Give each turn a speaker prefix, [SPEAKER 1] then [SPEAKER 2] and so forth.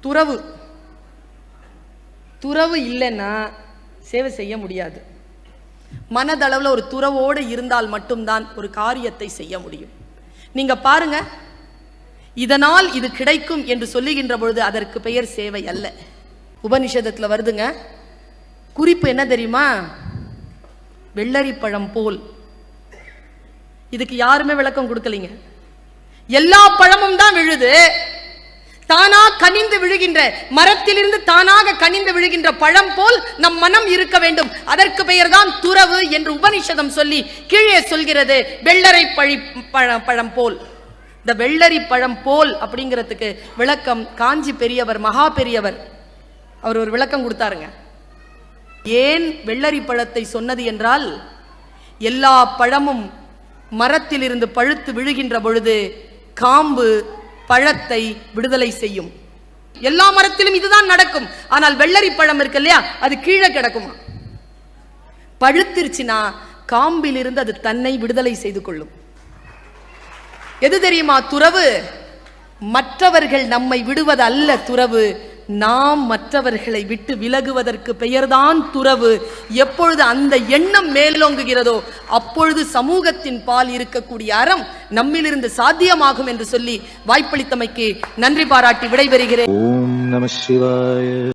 [SPEAKER 1] துறவு. துறவு இல்லைன்னா சேவை செய்ய முடியாது. மனதளவில் ஒரு துறவோடு இருந்தால் மட்டும்தான் ஒரு காரியத்தை செய்ய முடியும். நீங்க பாருங்க. இதனால் இது கிடைக்கும் என்று சொல்லுகின்ற பொழுது அதற்கு பெயர் சேவை அல்ல. உபனிஷதத்தில் வருதுங்க. குறிப்பு என்ன தெரியுமா? வெள்ளரிப்பழம் போல். இதுக்கு யாருமே விளக்கம் கொடுக்கலைங்க. எல்லா பழமும் தான் விழுது. கனிந்து விழுகின்ற மரத்திலிருந்து தானாக கனிந்து விழுகின்ற பழம் போல் நம் மனம் இருக்க வேண்டும். அதற்கு பெயர்தான் துறவு என்று உபனிஷதம் சொல்லி கீழே சொல்கிறது. வெள்ளரை பழி பழம் போல். இந்த வெள்ளரி பழம் போல் அப்படிங்கிறதுக்கு விளக்கம் காஞ்சி பெரியவர் மகா பெரியவர். அவர் ஒரு விளக்கம் கொடுத்தாருங்க. ஏன் வெள்ளரி பழத்தை சொன்னது என்றால் எல்லா பழமும் மரத்திலிருந்து பழுத்து விழுகின்ற பொழுது காம்பு பழத்தை விடுதலை செய்யும். எல்லா மரத்திலும் இதுதான் நடக்கும். ஆனால் வெள்ளரி பழம் இருக்கு இல்லையா? அது கீழே கிடக்குமா? பழுத்திருச்சுன்னா காம்பிலிருந்து அது தன்னை விடுதலை செய்து கொள்ளும். எது தெரியுமா? துறவு. மற்றவர்கள் நம்மை விடுவது அல்ல துறவு. நாம் மற்றவர்களை விட்டு விலகுவதற்கு பெயர்தான் துறவு. எப்பொழுது அந்த எண்ணம் மேலோங்குகிறதோ அப்பொழுது சமூகத்தின் பால் இருக்கக்கூடிய அறம் நம்மிலிருந்து சாத்தியமாகும் என்று சொல்லி வாய்ப்பளித்தமைக்கு நன்றி பாராட்டி விடைபெறுகிறேன்.
[SPEAKER 2] ஓம் நம சிவாய.